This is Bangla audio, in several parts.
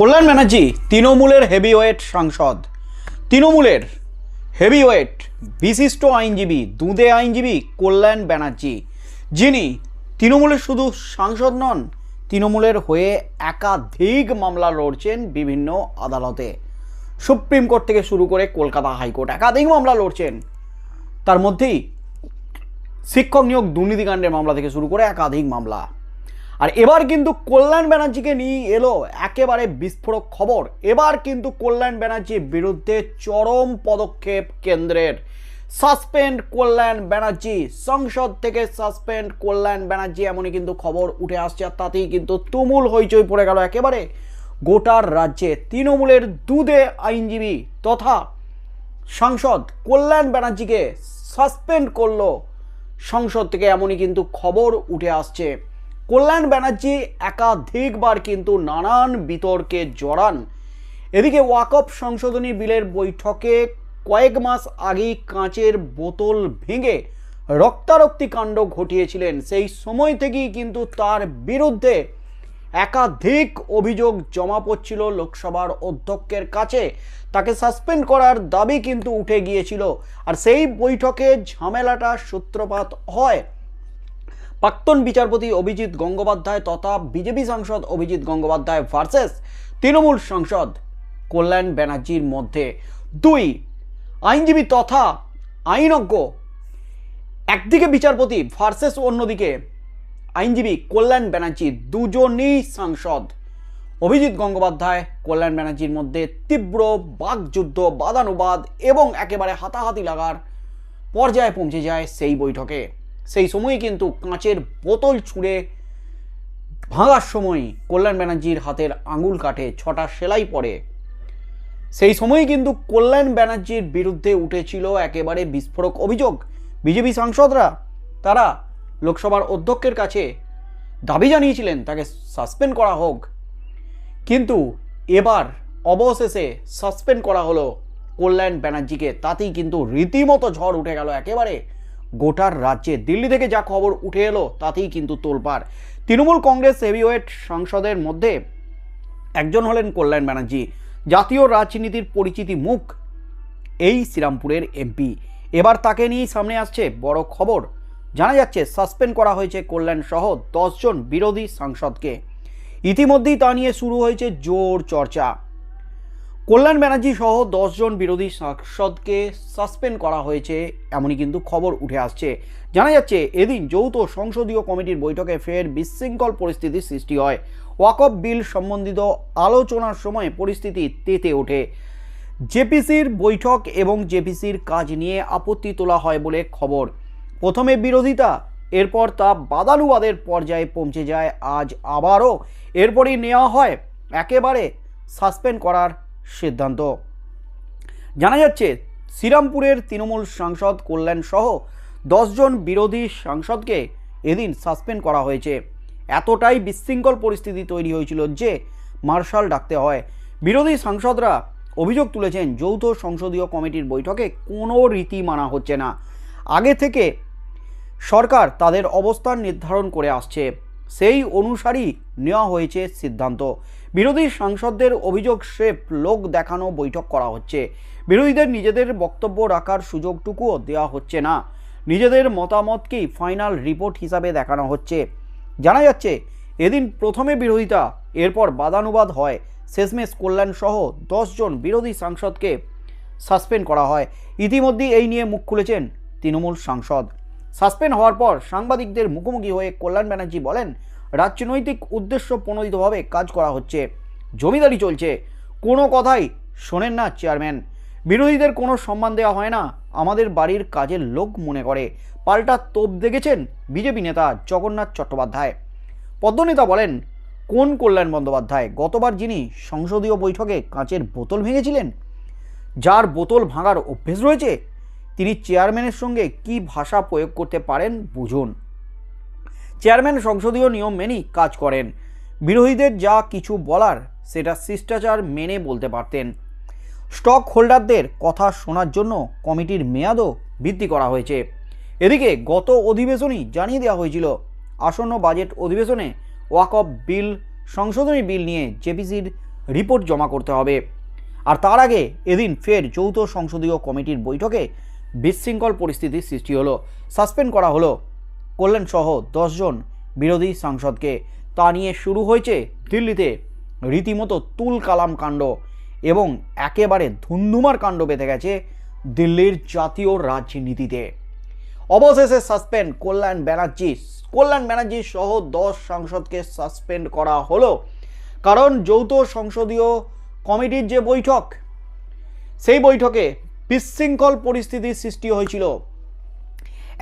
কল্যাণ ব্যানার্জি, তৃণমূলের হেভিওয়েট সাংসদ। তৃণমূলের হেভিওয়েট বিশিষ্ট আইনজীবী, দুঁদে আইনজীবী কল্যাণ ব্যানার্জি, যিনি তৃণমূলের শুধু সাংসদ নন, তৃণমূলের হয়ে একাধিক মামলা লড়ছেন বিভিন্ন আদালতে। সুপ্রিম কোর্ট থেকে শুরু করে কলকাতা হাইকোর্ট একাধিক মামলা লড়ছেন। তার মধ্যেই শিক্ষক নিয়োগ দুর্নীতিকাণ্ডের মামলা থেকে শুরু করে একাধিক মামলা। আর এবার কিন্তু কল্যাণ ব্যানার্জিকে নিয়ে এলো একেবারে বিস্ফোরক খবর। এবার কিন্তু কল্যাণ ব্যানার্জির বিরুদ্ধে চরম পদক্ষেপ কেন্দ্রের। সাসপেন্ড কল্যাণ ব্যানার্জি, সংসদ থেকে সাসপেন্ড কল্যাণ ব্যানার্জি এমনই কিন্তু খবর উঠে আসছে আর তাতেই কিন্তু তুমুল হইচই পড়ে গেল একেবারে গোটার রাজ্যে। তৃণমূলের দুধে আইনজীবী তথা সাংসদ কল্যাণ ব্যানার্জিকে সাসপেন্ড করল। সংসদ থেকে এমনই কিন্তু খবর উঠে আসছে। কল্যাণ ব্যানার্জি একাধিকবার কিন্তু নানান বিতর্কে জড়ান। এদিকে ওয়াকফ সংশোধনী বিলের বৈঠকে কয়েক মাস আগেই কাঁচের বোতল ভেঙে রক্তারক্তি কাণ্ড ঘটিয়েছিলেন। সেই সময় থেকেই কিন্তু তার বিরুদ্ধে একাধিক অভিযোগ জমা পড়ছিল লোকসভার অধ্যক্ষের কাছে। তাকে সাসপেন্ড করার দাবি কিন্তু উঠে গিয়েছিল। আর সেই বৈঠকে ঝামেলাটা সূত্রপাত হয়। প্রাক্তন বিচারপতি অভিজিৎ গঙ্গোপাধ্যায় তথা বিজেপি সাংসদ অভিজিৎ গঙ্গোপাধ্যায় ভার্সেস তৃণমূল সাংসদ কল্যাণ ব্যানার্জির মধ্যে। দুই, আইনজীবী তথা আইনজ্ঞ। একদিকে বিচারপতি ভার্সেস অন্যদিকে আইনজীবী কল্যাণ ব্যানার্জি দুজনই সাংসদ। অভিজিৎ গঙ্গোপাধ্যায় কল্যাণ ব্যানার্জির মধ্যে তীব্র বাকযুদ্ধ, বাদানুবাদ এবং একেবারে হাতাহাতি লাগার পর্যায়ে পৌঁছে যায় সেই বৈঠকে। সেই সময় কিন্তু কাঁচের বোতল ছুঁড়ে ভাঙার সময় কল্যাণ ব্যানার্জির হাতের আঙুল কাটে, ছটা সেলাই পড়ে সেই সময় কিন্তু কল্যাণ ব্যানার্জির বিরুদ্ধে উঠেছিল একেবারে বিস্ফোরক অভিযোগ। বিজেপি সাংসদরা, তারা লোকসভার অধ্যক্ষের কাছে দাবি জানিয়েছিলেন, তাকে সাসপেন্ড করা হোক। কিন্তু এবার অবশেষে সাসপেন্ড করা হলো কল্যাণ ব্যানার্জিকে। তাতেই কিন্তু রীতিমতো ঝড় উঠে গেল একেবারে। গোটার রাজ্যে দিল্লি থেকে যা খবর উঠে এলো তাতেই কিন্তু তোলপাড়। তৃণমূল কংগ্রেস হেভিওয়েট সাংসদের মধ্যে একজন হলেন কল্যাণ ব্যানার্জি। জাতীয় রাজনীতির পরিচিতি মুখ এই শ্রীরামপুরের এমপি। এবার তাকে নিয়েই সামনে আসছে বড় খবর। জানা যাচ্ছে, সাসপেন্ড করা হয়েছে কল্যাণ সহ দশজন বিরোধী সাংসদকে। ইতিমধ্যেই তা নিয়ে শুরু হয়েছে জোর চর্চা। কল্যাণ ব্যানার্জি সহ দশজন বিরোধী সাংসদকে সাসপেন্ড করা হয়েছে, এমনই কিন্তু খবর উঠে আসছে। জানা যাচ্ছে, এদিন যৌথ সংসদীয় কমিটির বৈঠকে ফের বিশৃঙ্খল পরিস্থিতির সৃষ্টি হয়। ওয়াকফ বিল সম্বন্ধিত আলোচনার সময় পরিস্থিতি তেতে ওঠে। জেপিসির বৈঠক এবং জেপিসির কাজ নিয়ে আপত্তি তোলা হয় বলে খবর। প্রথমে বিরোধিতা, এরপর তা বাদানুবাদের পর্যায়ে পৌঁছে যায়। আজ আবারও এরপরই নেওয়া হয়। একেবারে সাসপেন্ড করার সিদ্ধান্ত। জানা যাচ্ছে, শ্রীরামপুরের তৃণমূল সাংসদ কল্যাণ সহ দশজন বিরোধী সাংসদকে এদিন সাসপেন্ড করা হয়েছে। এতটাই বিশৃঙ্খল পরিস্থিতি তৈরি হয়েছিল যে মার্শাল ডাকতে হয়। বিরোধী সাংসদরা অভিযোগ তুলেছেন, যৌথ সংসদীয় কমিটির বৈঠকে কোনো রীতি মানা হচ্ছে না। আগে থেকে সরকার তাদের অবস্থান নির্ধারণ করে আসছে। সেই অনুসারী নেওয়া হয়েছে সিদ্ধান্ত। বিরোধী সাংসদদের অভিযোগ স্রেফ লোক দেখানো বৈঠক করা হচ্ছে। বিরোধীদের নিজেদের বক্তব্য রাখার সুযোগটুকুও দেওয়া হচ্ছে না। নিজেদের মতামতকেই ফাইনাল রিপোর্ট হিসাবে দেখানো হচ্ছে। জানা যাচ্ছে, এদিন প্রথমে বিরোধিতা, এরপর বাদানুবাদ হয়। শেষমেশ কল্যাণ সহ দশজন বিরোধী সাংসদকে সাসপেন্ড করা হয়। ইতিমধ্যেই এই নিয়ে মুখ খুলেছেন তৃণমূল সাংসদ। সাসপেন্ড হওয়ার পর সাংবাদিকদের মুখোমুখি হয়ে কল্যাণ ব্যানার্জি বলেন রাজনৈতিক উদ্দেশ্য প্রণোদিতভাবে কাজ করা হচ্ছে। জমিদারি চলছে। কোনো কথাই শোনেন না চেয়ারম্যান। বিরোধীদের কোনো সম্মান দেওয়া হয় না। আমাদের বাড়ির কাজের লোক মনে করে। পাল্টা তোপ দেখেছেন বিজেপি নেতা জগন্নাথ চট্টোপাধ্যায়। পদ্মনেতা বলেন, কোন কল্যাণ বন্দ্যোপাধ্যায়? গতবার যিনি সংসদীয় বৈঠকে কাঁচের বোতল ভেঙেছিলেন, যার বোতল ভাঙার অভ্যেস রয়েছে, তিনি চেয়ারম্যানের সঙ্গে কি ভাষা প্রয়োগ করতে পারেন বুঝুন। চেয়ারম্যান সংসদীয় নিয়ম মেনেই কাজ করেন। বিরোধীদের যা কিছু বলার, সেটা শিষ্টাচার মেনে বলতে পারতেন। স্টক হোল্ডারদের কথা শোনার জন্য কমিটির মেয়াদও বৃদ্ধি করা হয়েছে। এদিকে গত অধিবেশনই জানিয়ে দেওয়া হয়েছিল, আসন্ন বাজেট অধিবেশনে ওয়াকফ বিল, সংশোধনী বিল নিয়ে জেপিসির রিপোর্ট জমা করতে হবে। আর তার আগে এদিন ফের যৌথ সংসদীয় কমিটির বৈঠকে বিশৃঙ্খল পরিস্থিতির সৃষ্টি হলো, সাসপেন্ড করা হলো। কল্যাণ সহ দশজন বিরোধী সাংসদকে তা নিয়ে শুরু হয়েছে দিল্লিতে রীতিমতো তুল কালাম কাণ্ড এবং একেবারে ধুন্ধুমার কাণ্ড বেঁধে গেছে দিল্লির জাতীয় রাজনীতিতে। অবশেষে সাসপেন্ড কল্যাণ ব্যানার্জি। কল্যাণ ব্যানার্জি সহ দশ সাংসদকে সাসপেন্ড করা হলো। কারণ যৌথ সংসদীয় কমিটির যে বৈঠক, সেই বৈঠকে বিশৃঙ্খল পরিস্থিতির সৃষ্টি হয়েছিল।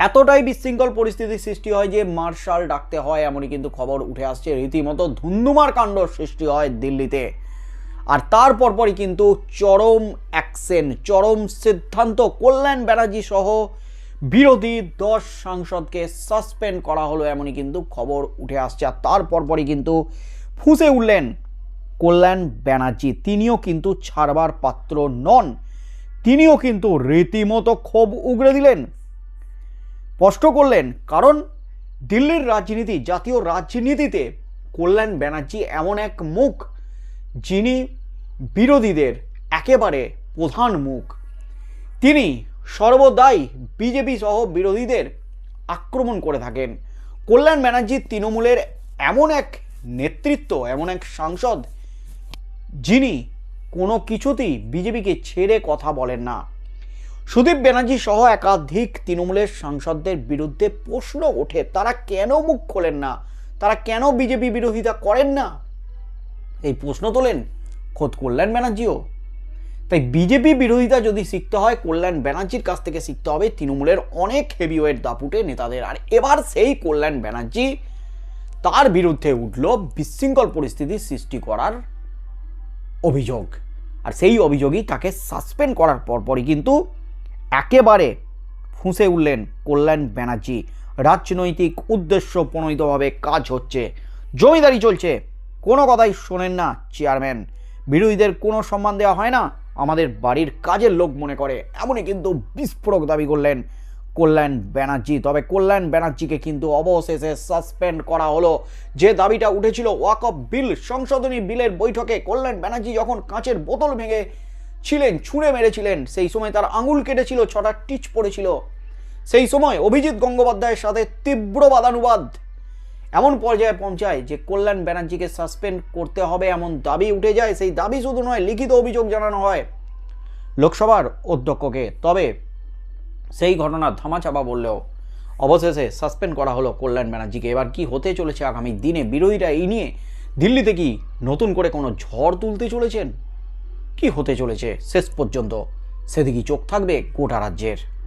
এতটাই বিশৃঙ্খল পরিস্থিতির সৃষ্টি হয় যে মার্শাল ডাকতে হয় এমনই কিন্তু খবর উঠে আসছে। রীতিমতো ধুন্ধুমার কাণ্ড সৃষ্টি হয় দিল্লিতে। আর তার পরপরই কিন্তু চরম অ্যাকশন, চরম সিদ্ধান্ত, কল্যাণ ব্যানার্জি সহ বিরোধী দশ সাংসদকে সাসপেন্ড করা হলো এমনই কিন্তু খবর উঠে আসছে। আর তার পরপরই কিন্তু ফুঁসে উঠলেন কল্যাণ ব্যানার্জি। তিনিও কিন্তু ছাড়বার পাত্র নন। তিনিও কিন্তু রীতিমতো ক্ষোভ উগড়ে দিলেন স্পষ্ট করলেন, কারণ দিল্লির রাজনীতি, জাতীয় রাজনীতিতে কল্যাণ ব্যানার্জি এমন এক মুখ যিনি বিরোধীদের একেবারে প্রধান মুখ। তিনি সর্বদাই বিজেপি সহ বিরোধীদের আক্রমণ করে থাকেন। কল্যাণ ব্যানার্জি তৃণমূলের এমন এক নেতৃত্ব, এমন এক সাংসদ যিনি কোনো কিছুতেই বিজেপিকে ছেড়ে কথা বলেন না। সুদীপ ব্যানার্জি সহ একাধিক তৃণমূলের সাংসদদের বিরুদ্ধে প্রশ্ন ওঠে। তারা কেন মুখ খোলেন না? তারা কেন বিজেপি বিরোধিতা করেন না? এই প্রশ্ন তোলেন খোদ কল্যাণ ব্যানার্জিও। তাই বিজেপি বিরোধিতা যদি শিখতে হয়, কল্যাণ ব্যানার্জির কাছ থেকে শিখতে হবে তৃণমূলের অনেক হেভিওয়েট দাপুটে নেতাদের। আর এবার সেই কল্যাণ ব্যানার্জি তার বিরুদ্ধে উঠল বিশৃঙ্খল পরিস্থিতি সৃষ্টি করার অভিযোগ। আর সেই অভিযোগই তাকে সাসপেন্ড করার পরপরই কিন্তু একেবারে ফুঁসে উঠলেন কল্যাণ ব্যানার্জি। রাজনৈতিক উদ্দেশ্য প্রণোদিতভাবে কাজ হচ্ছে। জমিদারি চলছে। কোনো কথাই শোনেন না চেয়ারম্যান। বিরোধীদের কোনো সম্মান দেওয়া হয় না। আমাদের বাড়ির কাজের লোক মনে করে। এমনই কিন্তু বিস্ফোরক দাবি করলেন কল্যাণ ব্যানার্জি। তবে কল্যাণ ব্যানার্জিকে কিন্তু অবশেষে সাসপেন্ড করা হলো। যে দাবিটা উঠেছিল ওয়াক অফ বিল, সংশোধনী বিলের বৈঠকে কল্যাণ ব্যানার্জি যখন কাঁচের বোতল ভেঙে ছিলেন, ছুঁড়ে মেরেছিলেন। সেই সময় তার আঙুল কেটেছিল, ছটা টিচ পড়েছিল। সেই সময় অভিজিৎ গঙ্গোপাধ্যায়ের সাথে তীব্র বাদানুবাদ। এমন পর্যায়ে পৌঁছায় যে কল্যাণ ব্যানার্জিকে সাসপেন্ড করতে হবে এমন দাবি উঠে যায়। সেই দাবি শুধু নয়, লিখিত অভিযোগ জানানো হয় লোকসভার অধ্যক্ষকে। তবে সেই ঘটনা ধামাচাপা বললেও অবশেষে সাসপেন্ড করা হলো কল্যাণ ব্যানার্জিকে। এবার কি হতে চলেছে আগামী দিনে? বিরোধীরা এই নিয়ে দিল্লিতে কি নতুন করে কোনো ঝড় তুলতে চলেছেন? কি হতে চলেছে শেষ পর্যন্ত? সেদিকে চোখ থাকবে গোটা রাজ্যের।